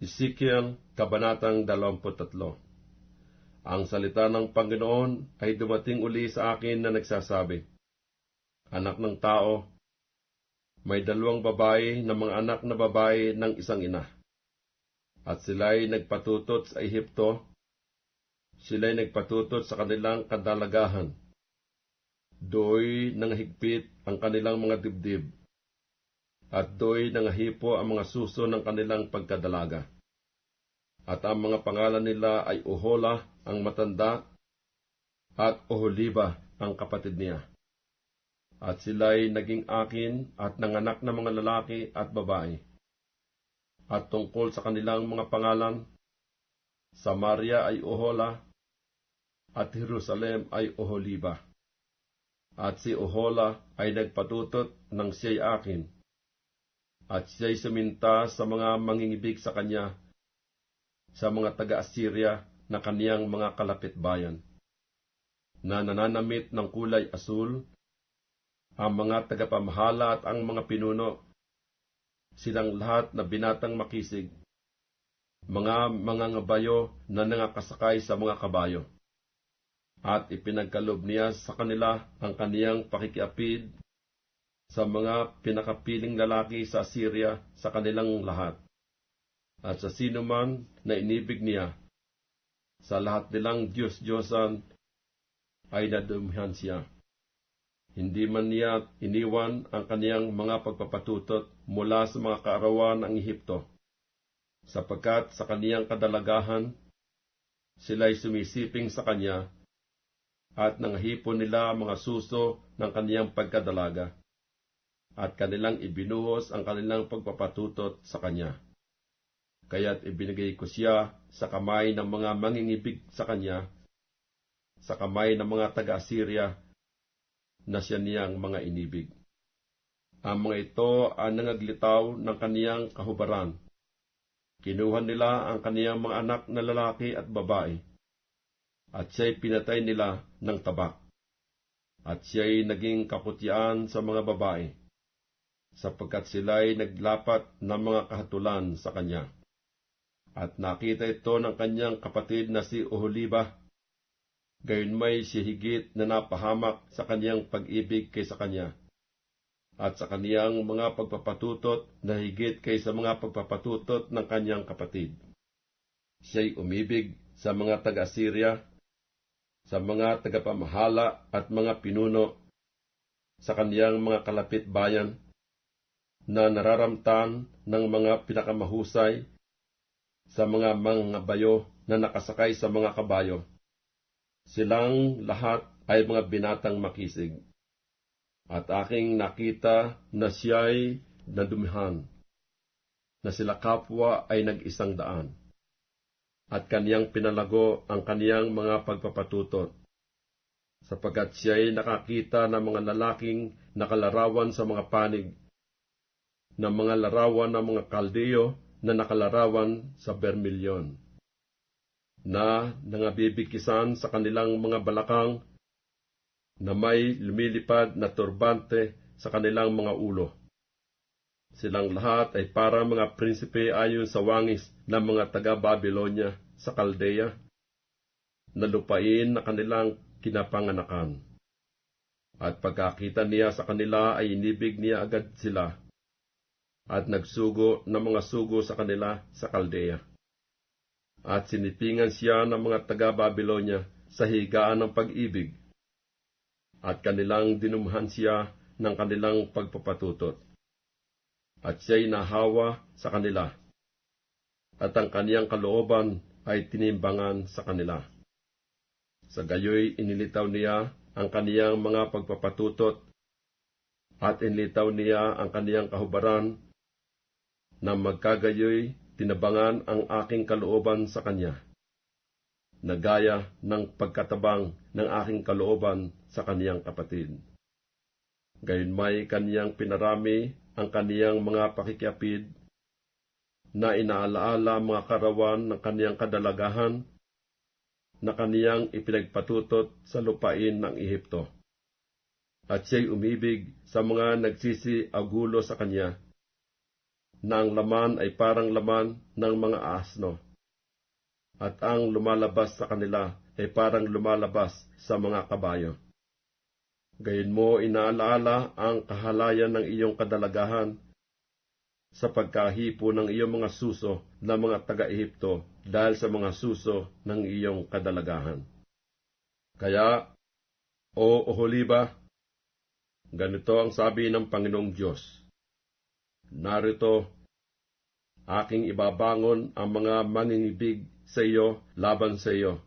Ezekiel, Kabanatang 23 Ang salita ng Panginoon ay dumating uli sa akin na nagsasabi, Anak ng tao, may dalawang babae na mga anak na babae ng isang ina. At sila'y nagpatutot sa Ehipto, sila'y nagpatutot sa kanilang kadalagahan. Do'y nangahigpit ang kanilang mga dibdib, at do'y nangahipo ang mga suso ng kanilang pagkadalaga. At ang mga pangalan nila ay Ohola, ang matanda, at Oholiba, ang kapatid niya. At sila'y naging akin at nanganak na mga lalaki at babae. At tungkol sa kanilang mga pangalan, Samaria ay Ohola, at Jerusalem ay Oholiba. At si Ohola ay nagpatutot ng siya'y akin, at siya'y suminta sa mga mangingibig sa kanya, sa mga taga-Assyria na kaniyang mga kalapit bayan, na nananamit ng kulay asul, ang mga tagapamahala at ang mga pinuno, silang lahat na binatang makisig, mga mga ngabayo na nangakasakay sa mga kabayo. At ipinagkalob niya sa kanila ang kaniyang pakikiapid sa mga pinakapiling lalaki sa Syria sa kanilang lahat. At sa sino man na inibig niya, sa lahat nilang Diyos-Diyosan ay nadumihan siya. Hindi man niya iniwan ang kaniyang mga pagpapatutot mula sa mga kaarawan ng Ehipto, sapagkat sa kaniyang kadalagahan, sila'y sumisiping sa kanya at nanghipon nila mga suso ng kaniyang pagkadalaga, at kanilang ibinuhos ang kanilang pagpapatutot sa kanya. Kaya't ibinigay ko siya sa kamay ng mga mangingibig sa kanya, sa kamay ng mga taga-Assyria na siya niyang mga inibig. Ang mga ito ang nangaglitaw ng kaniyang kahubaran. Kinuha nila ang kaniyang mga anak na lalaki at babae, at siya'y pinatay nila ng tabak. At siya'y naging kaputyaan sa mga babae, sapagkat sila'y naglapat ng mga kahatulan sa kanya. At nakita ito ng kanyang kapatid na si Oholiba, gayon may si higit na napahamak sa kanyang pag-ibig kaysa kanya, at sa kaniyang mga pagpapatutot na higit kaysa mga pagpapatutot ng kanyang kapatid. Siya'y umibig sa mga taga-Assyria sa mga tagapamahala at mga pinuno sa kaniyang mga kalapit bayan na nararamtan ng mga pinakamahusay sa mga mga bayo na nakasakay sa mga kabayo. Silang lahat ay mga binatang makisig. At aking nakita na siya'y nadumihan, na sila kapwa ay nag-isang daan at kaniyang pinalago ang kaniyang mga pagpapatutot. Sapagkat siya'y nakakita ng mga lalaking nakalarawan sa mga panig, ng mga larawan ng mga kaldeyo na nakalarawan sa bermilyon, na nangabibikisan sa kanilang mga balakang, na may lumilipad na turbante sa kanilang mga ulo. Silang lahat ay para mga prinsipe ayon sa wangis ng mga taga-Babylonia sa Kaldea, na lupain na kanilang kinapanganakan. At pagkakita niya sa kanila ay inibig niya agad sila, at nagsugo ng mga sugo sa kanila sa Kaldea. At sinipingan siya ng mga taga-Babylonia sa higaan ng pag-ibig, at kanilang dinumhan siya ng kanilang pagpapatutot at siya'y nahawa sa kanila, at ang kaniyang kalooban ay tinimbangan sa kanila. Sa gayoy inilitaw niya ang kaniyang mga pagpapatutot, at inilitaw niya ang kaniyang kahubaran, na magkagayoy tinabangan ang aking kalooban sa kanya, na gaya ng pagkatabang ng aking kalooban sa kaniyang kapatid. Gayon may kaniyang pinarami ang kaniyang mga pakikiapid na inaalaala mga karawan ng kaniyang kadalagahan na kaniyang ipinagpatutot sa lupain ng Ehipto. At siya'y umibig sa mga nagsisi agulo sa kanya, ang laman ay parang laman ng mga asno. At ang lumalabas sa kanila ay parang lumalabas sa mga kabayo. Gayon mo inaalaala ang kahalayan ng iyong kadalagahan sa pagkahipo ng iyong mga suso na mga taga-Ehipto dahil sa mga suso ng iyong kadalagahan. Kaya, o Oholiba, ganito ang sabi ng Panginoong Diyos. Narito, aking ibabangon ang mga manginibig sa iyo laban sa iyo,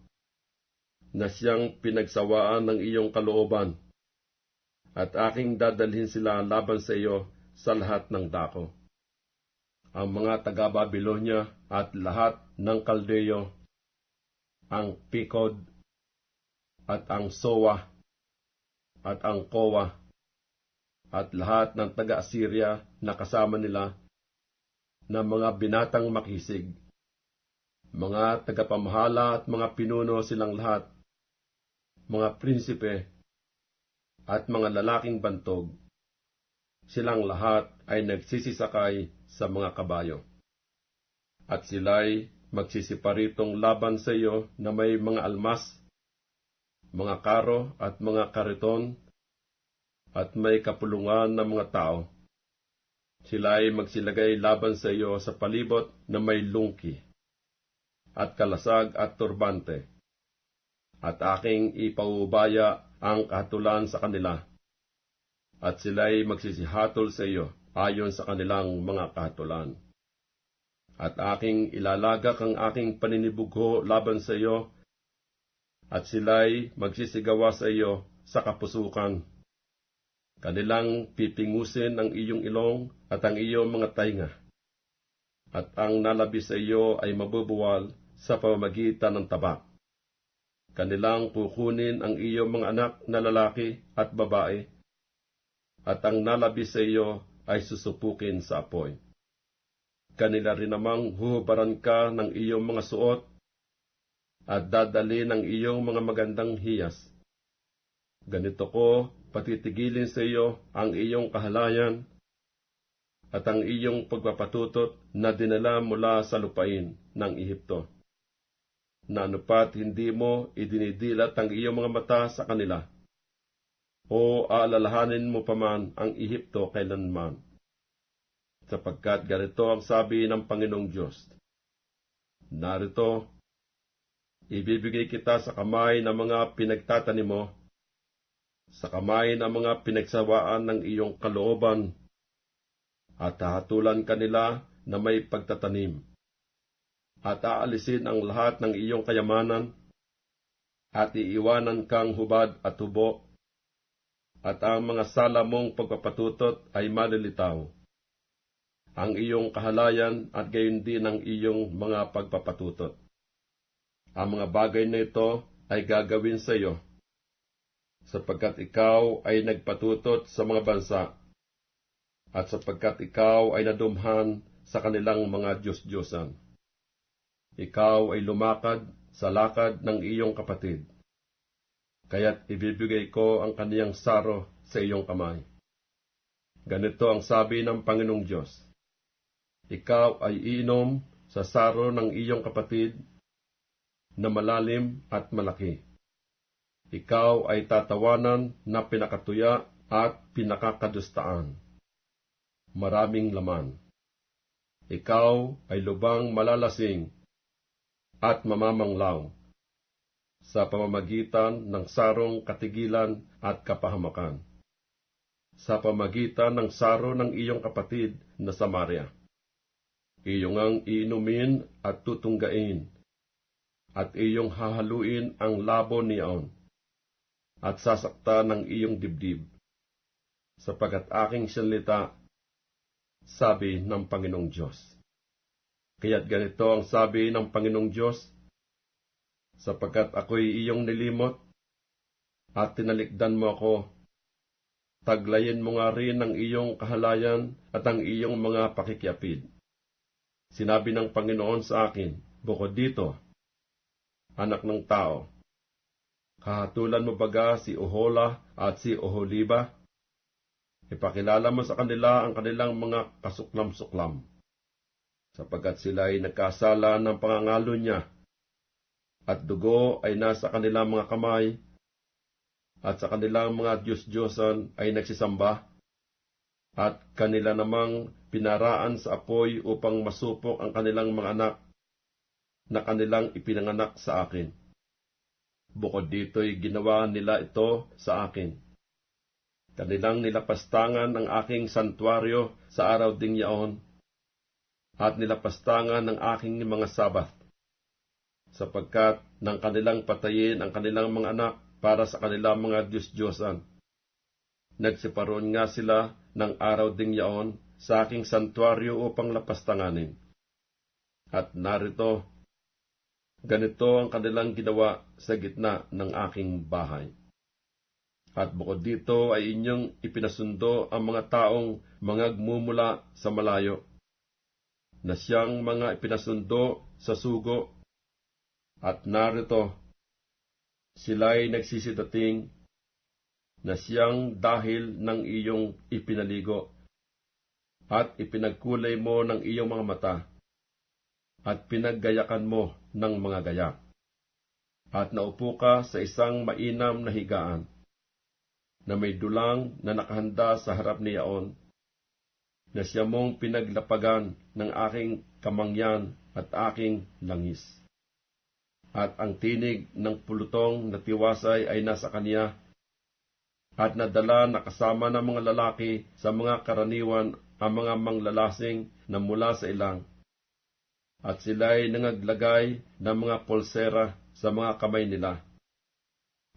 na siyang pinagsawaan ng iyong kalooban, at aking dadalhin sila laban sa iyo sa lahat ng dako. Ang mga taga-Babilonya at lahat ng Kaldeyo, ang Pikod, at ang Sowa, at ang Kowa, at lahat ng taga-Assyria na kasama nila na mga binatang makisig, mga tagapamahala at mga pinuno silang lahat, mga prinsipe, at mga lalaking bantog, silang lahat ay nagsisisakay sa mga kabayo. At sila'y magsisiparitong laban sa iyo na may mga almas, mga karo at mga kariton, at may kapulungan ng mga tao. Sila ay magsilagay laban sa iyo sa palibot na may lungki, at kalasag at turbante, at aking ipaubaya ang kahatulan sa kanila, at sila ay magsisihatol sa iyo ayon sa kanilang mga kahatulan. At aking ilalagak ang aking paninibugho laban sa iyo, at sila'y magsisigawa sa iyo sa kapusukan Kanilang pipingusin ang iyong ilong at ang iyong mga tainga. At ang nalabi sa iyo ay mabubuwal sa pamamagitan ng tabak. Kanilang kukunin ang iyong mga anak na lalaki at babae, at ang nalabi sa iyo ay susupukin sa apoy. Kanila rin namang huhubaran ka ng iyong mga suot, at dadali ng iyong mga magandang hiyas. Ganito ko patitigilin sa iyo ang iyong kahalayan at ang iyong pagpapatutot na dinala mula sa lupain ng Ehipto. Na anupat hindi mo idinidilat ang iyong mga mata sa kanila, o aalalahanin mo paman ang Ehipto kailanman. Sapagkat ganito ang sabi ng Panginoong Diyos. Narito, ibibigay kita sa kamay ng mga pinagtatanim mo sa kamay ng mga pinagsawaan ng iyong kalooban, at hahatulan kanila na may pagtatanim, at aalisin ang lahat ng iyong kayamanan, at iiwanan kang hubad at hubo, at ang mga sala mong pagpapatutot ay malilitaw. Ang iyong kahalayan at gayon din ang iyong mga pagpapatutot. Ang mga bagay na ito ay gagawin sa iyo sapagkat ikaw ay nagpatutot sa mga bansa, at sapagkat ikaw ay nadumhan sa kanilang mga Diyos-Diyosan. Ikaw ay lumakad sa lakad ng iyong kapatid, kaya't ibibigay ko ang kaniyang saro sa iyong kamay. Ganito ang sabi ng Panginoong Diyos, Ikaw ay iinom sa saro ng iyong kapatid na malalim at malaki ikaw ay tatawanan na pinakatuya at pinakakadustaan. Maraming laman. Ikaw ay lubang malalasing at mamamanglaw sa pamamagitan ng sarong katigilan at kapahamakan. Sa pamagitan ng saro ng iyong kapatid na Samaria. Iyong ang iinumin at tutunggain, at iyong hahaluin ang labo niyaon at sasakta ng iyong dibdib, sapagat aking salita, sabi ng Panginoong Diyos. Kaya't ganito ang sabi ng Panginoong Diyos, sapagkat ako'y iyong nilimot, at tinalikdan mo ako, taglayin mo nga rin ang iyong kahalayan at ang iyong mga pakikiapid. Sinabi ng Panginoon sa akin, bukod dito, anak ng tao, Kahatulan mo baga si Ohola at si Oholiba? Ipakilala mo sa kanila ang kanilang mga kasuklam-suklam. sapagkat sila ay nagkasala ng pangangalo niya, at dugo ay nasa kanilang mga kamay, at sa kanilang mga Diyos-Diyosan ay nagsisamba, at kanila namang pinaraan sa apoy upang masupok ang kanilang mga anak na kanilang ipinanganak sa akin. Bukod dito'y ginawa nila ito sa akin. Kanilang nilapastangan ang aking santuaryo sa araw ding yaon, at nilapastangan ang aking mga sabat, sapagkat nang kanilang patayin ang kanilang mga anak para sa kanilang mga Diyos-Diyosan. Nagsiparoon nga sila ng araw ding yaon sa aking santuaryo upang lapastanganin. At narito, ganito ang kanilang ginawa sa gitna ng aking bahay. At bukod dito ay inyong ipinasundo ang mga taong mga sa malayo, na siyang mga ipinasundo sa sugo, at narito, sila'y nagsisidating na siyang dahil ng iyong ipinaligo, at ipinagkulay mo ng iyong mga mata, at pinaggayakan mo ng mga gaya. At naupo ka sa isang mainam na higaan, na may dulang na nakahanda sa harap ni Yaon, na siya mong pinaglapagan ng aking kamangyan at aking langis. At ang tinig ng pulutong na tiwasay ay nasa kanya, at nadala na kasama ng mga lalaki sa mga karaniwan ang mga manglalasing na mula sa ilang. At sila'y nangaglagay ng mga polsera sa mga kamay nila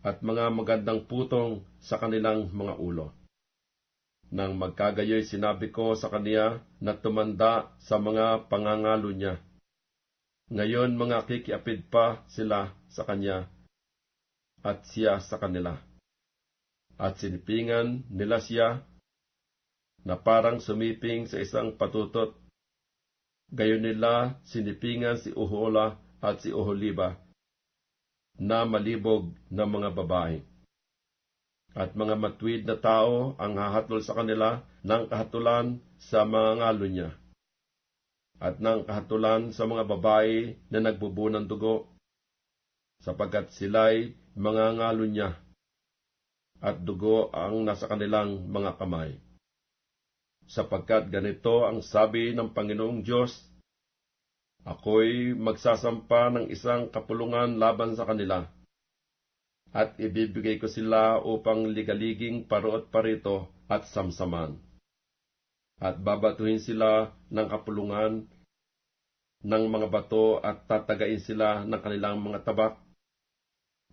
at mga magandang putong sa kanilang mga ulo. Nang magkagayoy sinabi ko sa kaniya na tumanda sa mga pangangalo niya. Ngayon mga kikiapid pa sila sa kanya at siya sa kanila. At sinipingan nila siya na parang sumiping sa isang patutot. Gayon nila sinipingan si Uhola at si Oholiba na malibog na mga babae. At mga matwid na tao ang hahatol sa kanila ng kahatulan sa mga ngalo niya. At ng kahatulan sa mga babae na nagbubu ng dugo, sapagkat sila'y mga ngalo niya, at dugo ang nasa kanilang mga kamay. Sapagkat ganito ang sabi ng Panginoong Diyos, Ako'y magsasampa ng isang kapulungan laban sa kanila, at ibibigay ko sila upang ligaliging paruot parito at samsaman. At babatuhin sila ng kapulungan ng mga bato at tatagain sila ng kanilang mga tabak.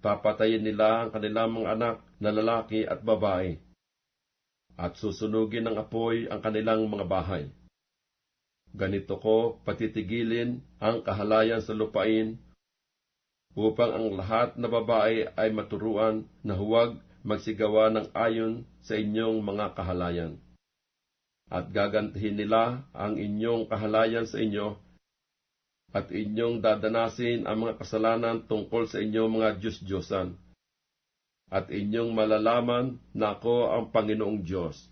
Papatayin nila ang kanilang mga anak na lalaki at babae, at susunugin ng apoy ang kanilang mga bahay ganito ko patitigilin ang kahalayan sa lupain upang ang lahat na babae ay maturuan na huwag magsigawa ng ayon sa inyong mga kahalayan. At gagantihin nila ang inyong kahalayan sa inyo at inyong dadanasin ang mga kasalanan tungkol sa inyong mga Diyos-Diyosan. At inyong malalaman na ako ang Panginoong Diyos